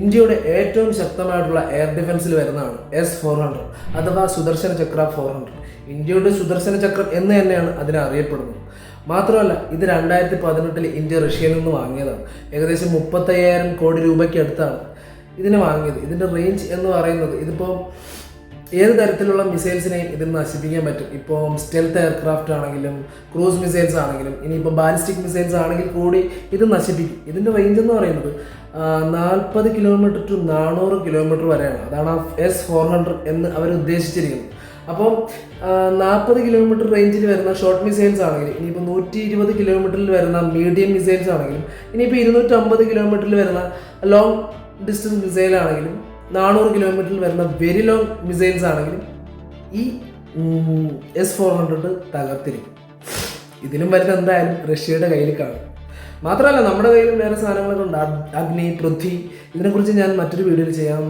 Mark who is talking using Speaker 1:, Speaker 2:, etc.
Speaker 1: ഇന്ത്യയുടെ ഏറ്റവും ശക്തമായിട്ടുള്ള എയർ ഡിഫൻസിൽ വരുന്നതാണ് എസ് ഫോർ ഹൺഡ്രഡ് അഥവാ സുദർശന ചക്ര ഫോർ ഹൺഡ്രഡ് ഇന്ത്യയുടെ സുദർശന ചക്രം എന്ന് തന്നെയാണ് അതിനെ അറിയപ്പെടുന്നത്. മാത്രമല്ല ഇത് രണ്ടായിരത്തി പതിനെട്ടിൽ ഇന്ത്യ റഷ്യയിൽ നിന്ന് വാങ്ങിയതാണ്. ഏകദേശം മുപ്പത്തയ്യായിരം കോടി രൂപയ്ക്ക് അടുത്താണ് ഇതിനെ വാങ്ങിയത്. ഇതിന്റെ റേഞ്ച് എന്ന് പറയുന്നത് ഇതിപ്പോൾ ഏത് തരത്തിലുള്ള മിസൈൽസിനെയും ഇതിൽ നശിപ്പിക്കാൻ പറ്റും? ഇപ്പോൾ സ്റ്റെൽത്ത് എയർക്രാഫ്റ്റ് ആണെങ്കിലും ക്രൂസ് മിസൈൽസ് ആണെങ്കിലും ഇനിയിപ്പോൾ ബാലിസ്റ്റിക് മിസൈൽസ് ആണെങ്കിൽ കൂടി ഇത് നശിപ്പിക്കും. ഇതിന്റെ റേഞ്ച് എന്ന് പറയുന്നത് നാൽപ്പത് കിലോമീറ്റർ ടു നാനൂറ് കിലോമീറ്റർ വരെയാണ്. അതാണ് ആ എസ് ഫോർ ഹൺഡ്രഡ് എന്ന് അവർ ഉദ്ദേശിച്ചിരിക്കുന്നത്. അപ്പോൾ നാൽപ്പത് കിലോമീറ്റർ റേഞ്ചിൽ വരുന്ന ഷോർട്ട് മിസൈൽസ് ആണെങ്കിലും ഇനിയിപ്പോൾ നൂറ്റി ഇരുപത് കിലോമീറ്ററിൽ വരുന്ന മീഡിയം മിസൈൽസ് ആണെങ്കിലും ഇനിയിപ്പോൾ ഇരുന്നൂറ്റമ്പത് കിലോമീറ്ററിൽ വരുന്ന ലോങ് ഡിസ്റ്റൻസ് മിസൈൽ ആണെങ്കിലും നാനൂറ് കിലോമീറ്ററിൽ വരുന്ന വെരി ലോങ് മിസൈൽസ് ആണെങ്കിലും ഈ എസ് ഫോർ ഹൺഡ്രഡ് തകർത്തിരിക്കും. ഇതിലും വരുന്ന എന്തായാലും റഷ്യയുടെ കയ്യിൽ കാണും. മാത്രമല്ല നമ്മുടെ കയ്യിലും വേറെ സാധനങ്ങളൊക്കെ ഉണ്ട്. അഗ്നി പൃഥ്വി. ഇതിനെക്കുറിച്ച് ഞാൻ മറ്റൊരു വീഡിയോയിൽ ചെയ്യാം.